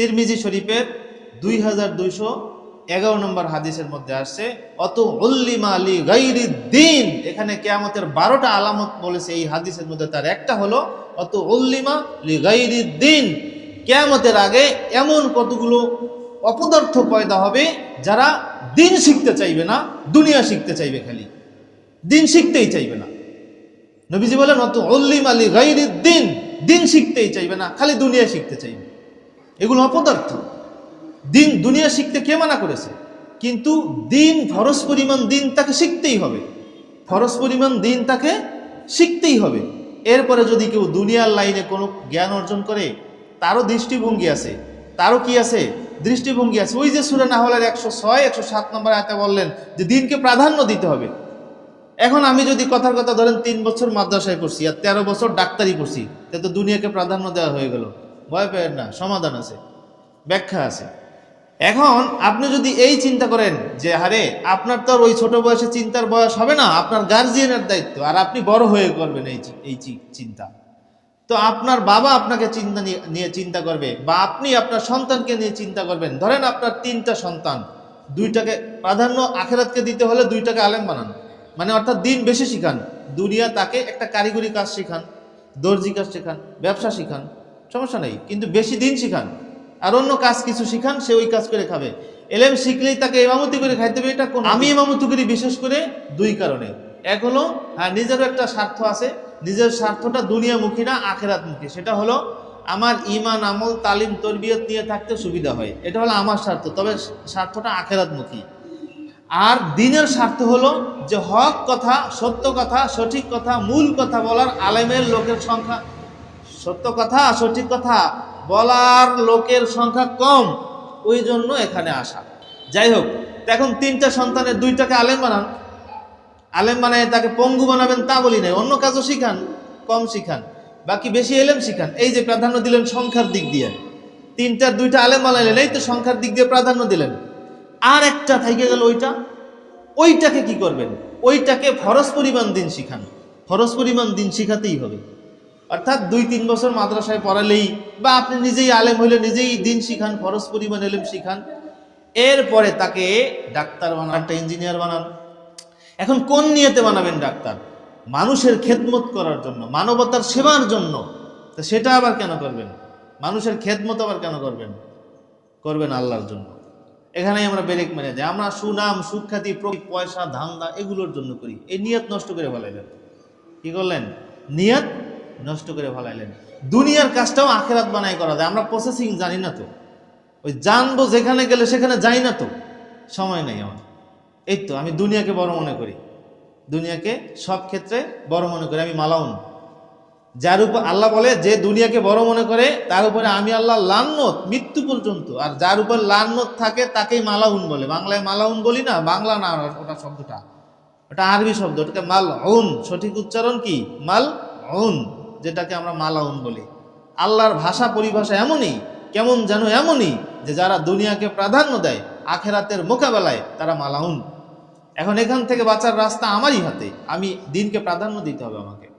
তিরমিজি শরীফের দুই হাজার দুইশো এগারো নম্বর হাদিসের মধ্যে আসছে, অত উল্লিমা আলী গাইরি দিন এখানে কেয়ামতের বারোটা আলামত বলেছে এই হাদিসের মধ্যে, তার একটা হলো, অত উল্লিমা লি গাইরি দিন কেয়ামতের আগে এমন কতগুলো অপদার্থ পয়দা হবে যারা দিন শিখতে চাইবে না, দুনিয়া শিখতে চাইবে খালি। দিন শিখতেই চাইবে না। নবীজি বলেন, অত অল্লিম আলী গাইরি দিন দিন শিখতেই চাইবে না, খালি দুনিয়া শিখতে চাইবে। এগুলো অপদার্থ দিন দুনিয়া শিখতে কে মানা করেছে? কিন্তু দিন, ফরজ পরিমাণ দিন তাকে শিখতেই হবে। ফরজ পরিমাণ দিন তাকে শিখতেই হবে। এরপরে যদি কেউ দুনিয়ার লাইনে কোনো জ্ঞান অর্জন করে, তারও দৃষ্টিভঙ্গি আছে। তারও কি আছে? দৃষ্টিভঙ্গি আছে। ওই যে সুরা নাহলের একশো ছয়, একশো সাত নম্বর আয়তে বললেন যে দিনকে প্রাধান্য দিতে হবে। এখন আমি যদি কথার কথা ধরেন, তিন বছর মাদ্রাসায় পড়ছি আর তেরো বছর ডাক্তারি পড়ছি তা তো দুনিয়াকে প্রাধান্য দেওয়া হয়ে গেল। ভয় পেয়েন না, সমাধান আছে, ব্যাখ্যা আছে। এখন আপনি যদি এই চিন্তা করেন যে, আরে, আপনার তো ওই ছোট বয়সে চিন্তার বয়স হবে না, আপনার গার্জিয়ানের দায়িত্ব, আর আপনি বড় হয়ে করবেন এই এই চিন্তা। তো আপনার বাবা আপনাকে চিন্তা নিয়ে চিন্তা করবে, বা আপনি আপনার সন্তানকে নিয়ে চিন্তা করবেন। ধরেন আপনার তিনটা সন্তান, দুইটাকে প্রাধান্য আখেরাতকে দিতে হলে দুইটাকে আলেম বানান। মানে অর্থাৎ দিন বেশি শিখান, দুনিয়া তাকে একটা কারিগরি কাজ শিখান, দর্জি কাজ শেখান, ব্যবসা শিখান। সমস্যা নেই, কিন্তু বেশি দিন শিখান। আর অন্য কাজ কিছু শিখান, সে ওই কাজ করে খাবে। এলেম শিখলেই তাকে ইমামতি করে খাইতে হবে, এটা কোন আমি ইমামতি করি বিশেষ করে দুই কারণে। এক হলো হ্যাঁ নিজেরও একটা স্বার্থ আছে। নিজের স্বার্থটা দুনিয়ামুখী না, আখেরাতমুখী। সেটা হলো, আমার ইমান আমল, তালিম, তরবিয়ত নিয়ে থাকতে সুবিধা হয়। এটা হলো আমার স্বার্থ, তবে স্বার্থটা আখেরাতমুখী। আর দিনের স্বার্থ হলো যে হক কথা, সত্য কথা, সঠিক কথা, মূল কথা বলার আলেমের লোকের সংখ্যা সত্য কথা, সঠিক কথা, বলার লোকের সংখ্যা কম, ওই জন্য এখানে আসা। যাই হোক এখন তিনটা সন্তানের দুইটাকে আলেম বানান। আলেম বানায় তাকে পঙ্গু বানাবেন তা বলি নাই। অন্য কাজও শিখান, কম শিখান, বাকি বেশি এলেম শিখান। এই যে প্রাধান্য দিলেন সংখ্যার দিক দিয়ে। তিনটার দুইটা আলেম বানাইলেন এই তো সংখ্যার দিক দিয়ে প্রাধান্য দিলেন। আর একটা থেকে গেল ওইটা। ওইটাকে কি করবেন? ওইটাকে ফরজ পরিমাণ দিন শিখান। ফরজ পরিমাণ দিন শিখাতেই হবে। অর্থাৎ দুই তিন বছর মাদ্রাসায় পড়ালেই বা আপনি নিজেই আলেম হইলে নিজেই দিন শিখান, ফরজ পরিমাণ এলেম শিখান। এরপরে তাকে ডাক্তার বানান, একটা ইঞ্জিনিয়ার বানান। এখন কোন নিয়েতে বানাবেন ডাক্তার? মানুষের খেদমত করার জন্য, মানবতার সেবার জন্য। তো সেটা আবার কেন করবেন? মানুষের খেদমত আবার কেন করবেন? করবেন আল্লাহর জন্য। এখানেই আমরা ব্রেক মেরে যাই আমরা সুনাম, সুখ্যাতি পয়সা, ধান্দা এগুলোর জন্য করি। এই নিয়ত নষ্ট করে ফেলাইলেন। কি করলেন? নিয়ত নষ্ট করে ফেলাইলেন। দুনিয়ার কাজটাও আখেরাত বানাই করা যায়। আমরা প্রসেসিং জানি না তো। ওই জানব যেখানে গেলে সেখানে যাই না তো। সময় নেই আমার। এই তো, আমি দুনিয়াকে বড় মনে করি। দুনিয়াকে সব ক্ষেত্রে বড় মনে করি। আমি মালাউন। যার উপর আল্লাহ বলে, যে দুনিয়াকে বড় মনে করে, তার উপরে আমি আল্লাহ লান্নত, মৃত্যু পর্যন্ত। আর যার উপর লান্নত থাকে, তাকেই মালাউন বলে। বাংলায় মালাউন বলি না, বাংলা না, ওটা শব্দটা। ওটা আরবি শব্দ, ওটাকে মাল সঠিক উচ্চারণ কি? মাল যেটাকে আমরা মালাউন বলি। আল্লাহর ভাষা পরিভাষা এমনই, কেমন যেন এমনই যে যারা দুনিয়াকে প্রাধান্য দেয়, আখেরাতের মোকাবেলায় তারা মালাউন। এখন এখান থেকে বাঁচার রাস্তা আমারই হাতে। আমি দিনকে প্রাধান্য দিতে হবে আমাকে।